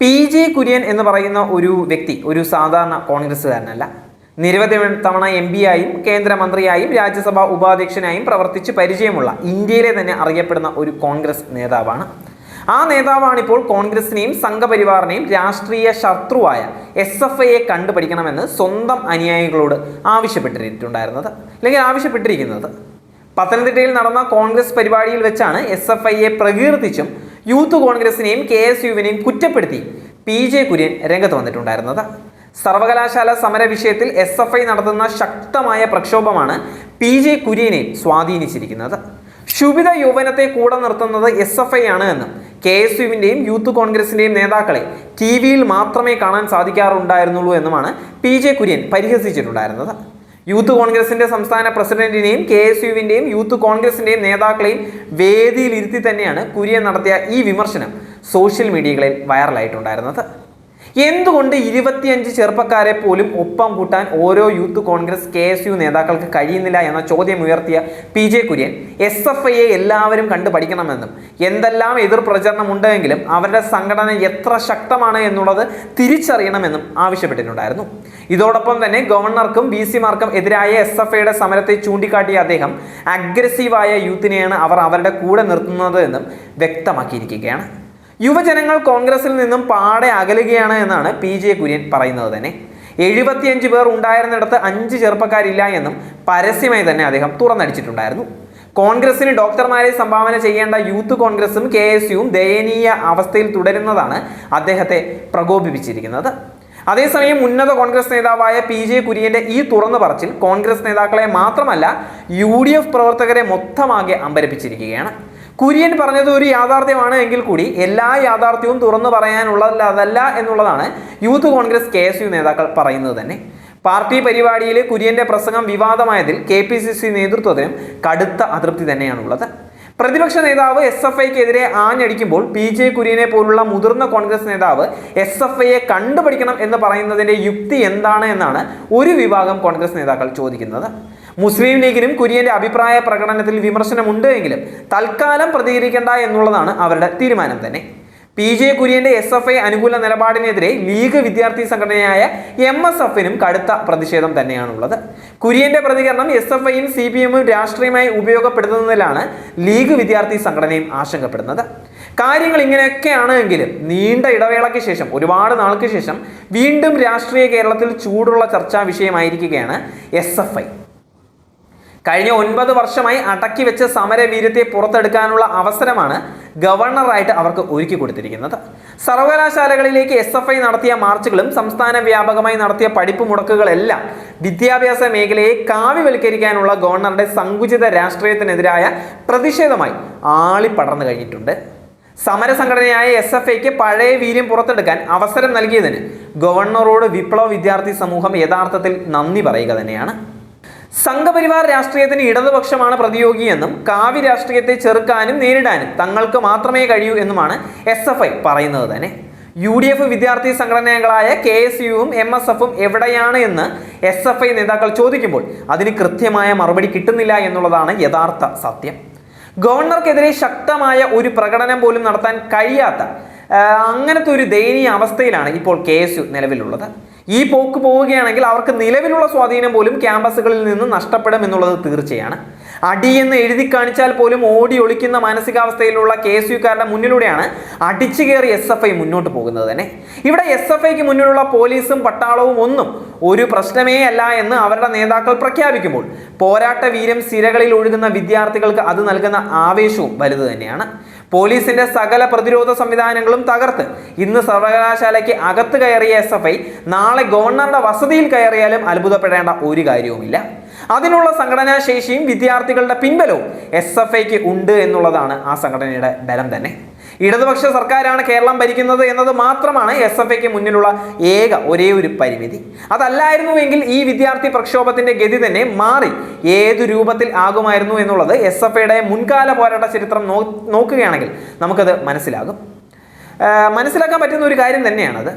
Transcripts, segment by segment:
P J Kurian എന്ന് പറയുന്ന ഒരു വ്യക്തി ഒരു സാധാരണ കോൺഗ്രസ്സുകാരനല്ല. നിരവധി തവണ എം പി ആയും കേന്ദ്രമന്ത്രിയായും രാജ്യസഭാ ഉപാധ്യക്ഷനായും പ്രവർത്തിച്ച് പരിചയമുള്ള ഇന്ത്യയിലെ തന്നെ അറിയപ്പെടുന്ന ഒരു കോൺഗ്രസ് നേതാവാണ്. ആ നേതാവാണ് ഇപ്പോൾ കോൺഗ്രസിനെയും സംഘപരിവാറിനെയും രാഷ്ട്രീയ ശത്രുവായ എസ് എഫ് ഐയെ കണ്ടുപഠിക്കണമെന്ന് സ്വന്തം അനുയായികളോട് ആവശ്യപ്പെട്ടിട്ടുണ്ടായിരുന്നത് അല്ലെങ്കിൽ ആവശ്യപ്പെട്ടിരിക്കുന്നത്. പത്തനംതിട്ടയിൽ നടന്ന കോൺഗ്രസ് പരിപാടിയിൽ വെച്ചാണ് എസ് എഫ് ഐയെ പ്രകീർത്തിച്ചും യൂത്ത് കോൺഗ്രസിനെയും കെ എസ് യുവിനെയും കുറ്റപ്പെടുത്തി പി ജെ കുര്യൻ രംഗത്ത് വന്നിട്ടുണ്ടായിരുന്നത്. സർവകലാശാല സമര വിഷയത്തിൽ എസ് എഫ് ഐ നടത്തുന്ന ശക്തമായ പ്രക്ഷോഭമാണ് പി ജെ കുര്യനെ സ്വാധീനിച്ചിരിക്കുന്നത്. ശുഭിത യൗവനത്തെ കൂടെ നിർത്തുന്നത് എസ് എഫ് ഐ ആണ് എന്നും കെ എസ് യുവിന്റെയും യൂത്ത് കോൺഗ്രസിന്റെയും നേതാക്കളെ ടി വിയിൽ മാത്രമേ കാണാൻ സാധിക്കാറുണ്ടായിരുന്നുള്ളൂ എന്നുമാണ് പി ജെ കുര്യൻ പരിഹസിച്ചിട്ടുണ്ടായിരുന്നത്. യൂത്ത് കോൺഗ്രസിന്റെ സംസ്ഥാന പ്രസിഡന്റിനെയും കെ എസ് യുവിന്റെയും യൂത്ത് കോൺഗ്രസിന്റെയും നേതാക്കളെയും വേദിയിലിരുത്തി തന്നെയാണ് കുര്യൻ നടത്തിയ ഈ വിമർശനം സോഷ്യൽ മീഡിയകളിൽ വൈറലായിട്ടുണ്ടായിരുന്നത്. എന്തുകൊണ്ട് ഇരുപത്തിയഞ്ച് ചെറുപ്പക്കാരെ പോലും ഒപ്പം കൂട്ടാൻ ഓരോ youth Congress K S U നേതാക്കൾക്ക് കഴിയുന്നില്ല എന്ന ചോദ്യം ഉയർത്തിയ P J Kurian S F ഐയെ എല്ലാവരും കണ്ടു പഠിക്കണമെന്നും എന്തെല്ലാം എതിർ പ്രചരണം ഉണ്ടെങ്കിലും അവരുടെ സംഘടന എത്ര ശക്തമാണ് എന്നുള്ളത് തിരിച്ചറിയണമെന്നും ആവശ്യപ്പെട്ടിട്ടുണ്ടായിരുന്നു. ഇതോടൊപ്പം തന്നെ ഗവർണർക്കും ബി സിമാർക്കും എതിരായ എസ് എഫ് ഐയുടെ സമരത്തെ ചൂണ്ടിക്കാട്ടിയ അദ്ദേഹം അഗ്രസീവായ യൂത്തിനെയാണ് അവർ അവരുടെ കൂടെ നിർത്തുന്നത് എന്നും വ്യക്തമാക്കിയിരിക്കുകയാണ്. യുവജനങ്ങൾ കോൺഗ്രസിൽ നിന്നും പാടെ അകലുകയാണ് എന്നാണ് പി ജെ കുര്യൻ പറയുന്നത് തന്നെ. എഴുപത്തിയഞ്ച് പേർ ഉണ്ടായിരുന്നിടത്ത് അഞ്ച് ചെറുപ്പക്കാരില്ല എന്നും പരസ്യമായി തന്നെ അദ്ദേഹം തുറന്നടിച്ചിട്ടുണ്ടായിരുന്നു. കോൺഗ്രസിന് ഡോക്ടർമാരെ സംഭാവന ചെയ്യേണ്ട യൂത്ത് കോൺഗ്രസും കെ എസ് യുവും ദയനീയ അവസ്ഥയിൽ തുടരുന്നതാണ് അദ്ദേഹത്തെ പ്രകോപിപ്പിച്ചിരിക്കുന്നത്. അതേസമയം ഉന്നത കോൺഗ്രസ് നേതാവായ പി ജെ കുര്യന്റെ ഈ തുറന്നു പറച്ചിൽ കോൺഗ്രസ് നേതാക്കളെ മാത്രമല്ല യു ഡി എഫ് പ്രവർത്തകരെ മൊത്തമാകെ അമ്പരപ്പിച്ചിരിക്കുകയാണ്. കുര്യൻ പറഞ്ഞത് ഒരു യാഥാർത്ഥ്യമാണ് എങ്കിൽ കൂടി എല്ലാ യാഥാർത്ഥ്യവും തുറന്നു പറയാനുള്ളതല്ല എന്നുള്ളതാണ് youth Congress K S U നേതാക്കൾ പറയുന്നത് തന്നെ. പാർട്ടി പരിപാടിയിൽ കുര്യന്റെ പ്രസംഗം വിവാദമായതിൽ കെ പി സി സി നേതൃത്വത്തിനും കടുത്ത അതൃപ്തി തന്നെയാണുള്ളത്. പ്രതിപക്ഷ നേതാവ് എസ് എഫ് ഐക്കെതിരെ ആഞ്ഞടിക്കുമ്പോൾ പി ജെ കുര്യനെ പോലുള്ള മുതിർന്ന കോൺഗ്രസ് നേതാവ് എസ് എഫ് ഐയെ കണ്ടുപിടിക്കണം എന്ന് പറയുന്നതിന്റെ യുക്തി എന്താണ് എന്നാണ് ഒരു വിഭാഗം കോൺഗ്രസ് നേതാക്കൾ ചോദിക്കുന്നത്. മുസ്ലിം ലീഗിനും കുര്യന്റെ അഭിപ്രായ പ്രകടനത്തിൽ വിമർശനമുണ്ട് എങ്കിലും തൽക്കാലം പ്രതികരിക്കേണ്ട എന്നുള്ളതാണ് അവരുടെ തീരുമാനം തന്നെ. പി ജെ കുര്യന്റെ എസ് എഫ് ഐ അനുകൂല നിലപാടിനെതിരെ ലീഗ് വിദ്യാർത്ഥി സംഘടനയായ എം എസ് എഫിനും കടുത്ത പ്രതിഷേധം തന്നെയാണുള്ളത്. കുര്യന്റെ പ്രതികരണം എസ് എഫ് ഐയും സി പി എമ്മും രാഷ്ട്രീയമായി ഉപയോഗപ്പെടുത്തുന്നതിലാണ് ലീഗ് വിദ്യാർത്ഥി സംഘടനയും ആശങ്കപ്പെടുന്നത്. കാര്യങ്ങൾ ഇങ്ങനെയൊക്കെയാണ് എങ്കിലും നീണ്ട ഇടവേളയ്ക്ക് ശേഷം ഒരുപാട് നാൾക്ക് ശേഷം വീണ്ടും രാഷ്ട്രീയ കേരളത്തിൽ ചൂടുള്ള ചർച്ചാ വിഷയമായിരിക്കുകയാണ് എസ് എഫ് ഐ. കഴിഞ്ഞ ഒൻപത് വർഷമായി അടക്കി വെച്ച സമരവീര്യത്തെ പുറത്തെടുക്കാനുള്ള അവസരമാണ് ഗവർണറായിട്ട് അവർക്ക് ഒരുക്കി കൊടുത്തിരിക്കുന്നത്. സർവകലാശാലകളിലേക്ക് എസ് എഫ് ഐ നടത്തിയ മാർച്ചുകളും സംസ്ഥാന വ്യാപകമായി നടത്തിയ പഠിപ്പ് മുടക്കുകളെല്ലാം വിദ്യാഭ്യാസ മേഖലയെ കാവ്യവൽക്കരിക്കാനുള്ള ഗവർണറുടെ സങ്കുചിത രാഷ്ട്രീയത്തിനെതിരായ പ്രതിഷേധമായി ആളിപ്പടർന്നു കഴിഞ്ഞിട്ടുണ്ട്. സമരസംഘടനയായ എസ് എഫ് ഐക്ക് പഴയ വീര്യം പുറത്തെടുക്കാൻ അവസരം നൽകിയതിന് ഗവർണറോട് വിപ്ലവ വിദ്യാർത്ഥി സമൂഹം യഥാർത്ഥത്തിൽ നന്ദി പറയുക തന്നെയാണ്. സംഘപരിവാർ രാഷ്ട്രീയത്തിന് ഇടതുപക്ഷമാണ് പ്രതിയോഗിയെന്നും കാവ്യ രാഷ്ട്രീയത്തെ ചെറുക്കാനും നേരിടാനും തങ്ങൾക്ക് മാത്രമേ കഴിയൂ എന്നുമാണ് എസ് എഫ് ഐ പറയുന്നത് തന്നെ. യു ഡി എഫ് വിദ്യാർത്ഥി സംഘടനകളായ കെ എസ് യുവും എം എസ് എഫും എവിടെയാണ് എന്ന് എസ് എഫ് ഐ നേതാക്കൾ ചോദിക്കുമ്പോൾ അതിന് കൃത്യമായ മറുപടി കിട്ടുന്നില്ല എന്നുള്ളതാണ് യഥാർത്ഥ സത്യം. ഗവർണർക്കെതിരെ ശക്തമായ ഒരു പ്രകടനം പോലും നടത്താൻ കഴിയാത്ത അങ്ങനത്തെ ഒരു ദയനീയ അവസ്ഥയിലാണ് ഇപ്പോൾ കെ എസ് യു നിലവിലുള്ളത്. ഈ പോക്ക് പോവുകയാണെങ്കിൽ അവർക്ക് നിലവിലുള്ള സ്വാധീനം പോലും ക്യാമ്പസുകളിൽ നിന്ന് നഷ്ടപ്പെടും എന്നുള്ളത് തീർച്ചയാണ്. അടി എന്ന് എഴുതി കാണിച്ചാൽ പോലും ഓടി ഒളിക്കുന്ന മാനസികാവസ്ഥയിലുള്ള കെ എസ് യുക്കാരുടെ മുന്നിലൂടെയാണ് അടിച്ചു കയറി എസ് എഫ് ഐ മുന്നോട്ട് പോകുന്നത് തന്നെ. ഇവിടെ എസ് എഫ് ഐക്ക് മുന്നിലുള്ള പോലീസും പട്ടാളവും ഒന്നും ഒരു പ്രശ്നമേ അല്ല എന്ന് അവരുടെ നേതാക്കൾ പ്രഖ്യാപിക്കുമ്പോൾ പോരാട്ട വീരം സിരകളിൽ ഒഴുകുന്ന വിദ്യാർത്ഥികൾക്ക് അത് നൽകുന്ന ആവേശവും വലുത് തന്നെയാണ്. പോലീസിന്റെ സകല പ്രതിരോധ സംവിധാനങ്ങളും തകർത്ത് ഇന്ന് സർവകലാശാലയ്ക്ക് അകത്ത് കയറിയ എസ് എഫ് ഐ നാളെ ഗവർണറുടെ വസതിയിൽ കയറിയാലും അത്ഭുതപ്പെടേണ്ട ഒരു കാര്യവുമില്ല. അതിനുള്ള സംഘടനാ ശേഷിയും വിദ്യാർത്ഥികളുടെ പിൻബലവും എസ് എഫ് ഐക്ക് ഉണ്ട് എന്നുള്ളതാണ് ആ സംഘടനയുടെ ബലം തന്നെ. ഇടതുപക്ഷ സർക്കാരാണ് കേരളം ഭരിക്കുന്നത് എന്നത് മാത്രമാണ് എസ് എഫ് ഐക്ക് മുന്നിലുള്ള ഏക ഒരേ ഒരു പരിമിതി. അതല്ലായിരുന്നുവെങ്കിൽ ഈ വിദ്യാർത്ഥി പ്രക്ഷോഭത്തിന്റെ ഗതി തന്നെ മാറി ഏതു രൂപത്തിൽ ആകുമായിരുന്നു എന്നുള്ളത് എസ് എഫ് മുൻകാല പോരാട്ട ചരിത്രം നോക്കുകയാണെങ്കിൽ നമുക്കത് മനസ്സിലാകും. മനസ്സിലാക്കാൻ പറ്റുന്ന ഒരു കാര്യം തന്നെയാണത്.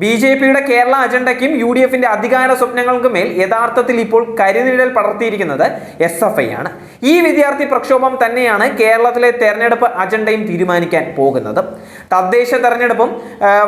ബി ജെ പിയുടെ കേരള അജണ്ടയ്ക്കും യു ഡി എഫിന്റെ അധികാര സ്വപ്നങ്ങൾക്കും മേൽ യഥാർത്ഥത്തിൽ ഇപ്പോൾ കരിനിഴൽ പടർത്തിയിരിക്കുന്നത് എസ് എഫ് ഐ ആണ്. ഈ വിദ്യാർത്ഥി പ്രക്ഷോഭം തന്നെയാണ് കേരളത്തിലെ തെരഞ്ഞെടുപ്പ് അജണ്ടയും തീരുമാനിക്കാൻ പോകുന്നത്. തദ്ദേശ തെരഞ്ഞെടുപ്പും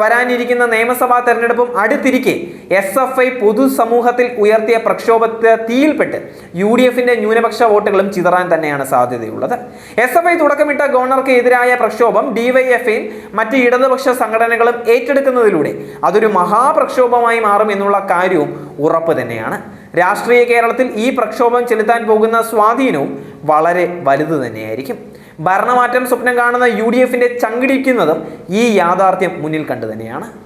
വരാനിരിക്കുന്ന നിയമസഭാ തെരഞ്ഞെടുപ്പും അടുത്തിരിക്കെ എസ് എഫ് ഐ പൊതുസമൂഹത്തിൽ ഉയർത്തിയ പ്രക്ഷോഭത്തെ തീയിൽപ്പെട്ട് യു ഡി എഫിന്റെ ന്യൂനപക്ഷ വോട്ടുകളും ചിതറാൻ തന്നെയാണ് സാധ്യതയുള്ളത്. എസ് എഫ് ഐ തുടക്കമിട്ട ഗവർണർക്ക് എതിരായ പ്രക്ഷോഭം ഡിവൈഎഫ്ഐയും മറ്റ് ഇടതുപക്ഷ സംഘടനകളും ഏറ്റെടുക്കുന്നതിലൂടെ അതൊരു മഹാപ്രക്ഷോഭമായി മാറും എന്നുള്ള കാര്യവും ഉറപ്പ് തന്നെയാണ്. രാഷ്ട്രീയ കേരളത്തിൽ ഈ പ്രക്ഷോഭം ചെലുത്താൻ പോകുന്ന സ്വാധീനവും വളരെ വലുത് തന്നെയായിരിക്കും. ഭരണമാറ്റം സ്വപ്നം കാണുന്ന യു ഡി എഫിന്റെ ചങ്കിടിക്കുന്നതും ഈ യാഥാർത്ഥ്യം മുന്നിൽ കണ്ടു തന്നെയാണ്.